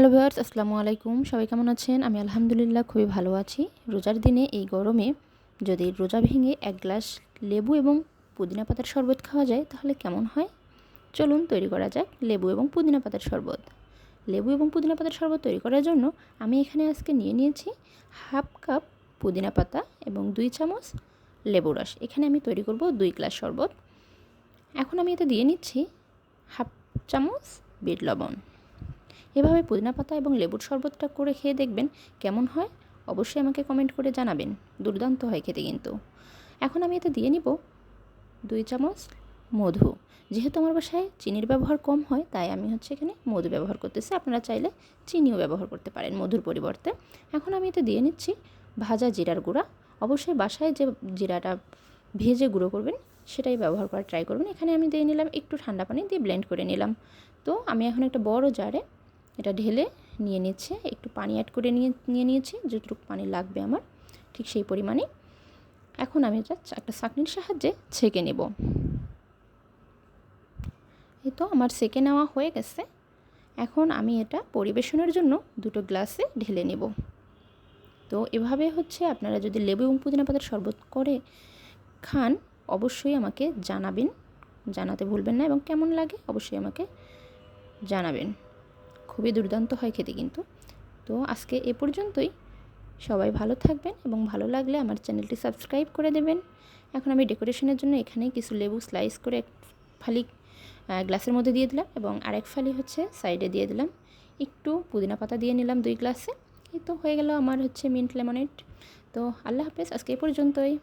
Hello viewers, আসসালামু আলাইকুম। সবাই কেমন আছেন? আমি আলহামদুলিল্লাহ খুবই ভালো আছি। রোজার দিনে এই গরমে যদি রোজা ভেঙে এক গ্লাস লেবু এবং পুদিনা পাতার শরবত খাওয়া যায়, তাহলে কেমন হয়? চলুন তৈরি করা যাক লেবু এবং পুদিনা পাতার শরবত। লেবু এবং পুদিনা পাতার শরবত তৈরি করার জন্য আমি এখানে আজকে নিয়ে নিয়েছি হাফ কাপ পুদিনা পাতা এবং দুই চামচ লেবু রস। এখানে আমি তৈরি করব দুই গ্লাস শরবত। এখন আমি এতে দিয়ে নিচ্ছি হাফ চামচ বিট লবণ। এভাবে পুদিনা পাতা এবং লেবুর শরবতটা করে খেয়ে দেখবেন কেমন হয়। অবশ্যই আমাকে কমেন্ট করে জানাবেন। দুর্দান্ত হয় খেতে কিন্তু। এখন আমি এতে দিয়ে নিব দুই চামচ মধু। যেহেতু আমার বাসায় চিনির ব্যবহার কম হয়, তাই আমি হচ্ছে এখানে মধু ব্যবহার করতেছি। আপনারা চাইলে চিনিও ব্যবহার করতে পারেন মধুর পরিবর্তে। এখন আমি এতে দিয়ে নিচ্ছি ভাজা জিরার গুঁড়া। অবশ্যই বাসায় যে জিরাটা ভেজে গুঁড়ো করবেন, সেটাই ব্যবহার করার ট্রাই করবেন। এখানে আমি দিয়ে নিলাম একটু ঠান্ডা পানি দিয়ে ব্লেন্ড করে নিলাম। তো আমি এখন একটা বড় জারে এটা ঢেলে নিয়ে নিচ্ছে, একটু পানি অ্যাড করে নিয়ে নিয়ে নিয়েছি, যতটুকু পানি লাগবে আমার, ঠিক সেই পরিমাণে এখন আমি এটা একটা চাকনির সাহায্যে ছেঁকে নেব। এই তো আমার সেকে নেওয়া হয়ে গেছে। এখন আমি এটা পরিবেশনের জন্য দুটো গ্লাসে ঢেলে নেব। তো এভাবে হচ্ছে আপনারা যদি লেবু এবং পুদিনা পাতার শরবত করে খান, অবশ্যই আমাকে জানাবেন। জানাতে ভুলবেন না এবং কেমন লাগে অবশ্যই আমাকে জানাবেন। খুবই দুর্দান্ত হয় খেতে কিন্তু। তো আজকে এ পর্যন্তই। সবাই ভালো থাকবেন এবং ভালো লাগলে আমার চ্যানেলটি সাবস্ক্রাইব করে দেবেন। এখন আমি ডেকোরেশনের জন্য এখানে কিছু লেবু স্লাইস করে এক ফালি গ্লাসের মধ্যে দিয়ে দিলাম এবং আরেক ফালি হচ্ছে সাইডে দিয়ে দিলাম। একটু পুদিনা পাতা দিয়ে নিলাম দুই গ্লাসে। এই তো হয়ে গেল আমার হচ্ছে মিন্ট লেমনেড। তো আল্লাহ হাফেজ, আজকে এ পর্যন্তই।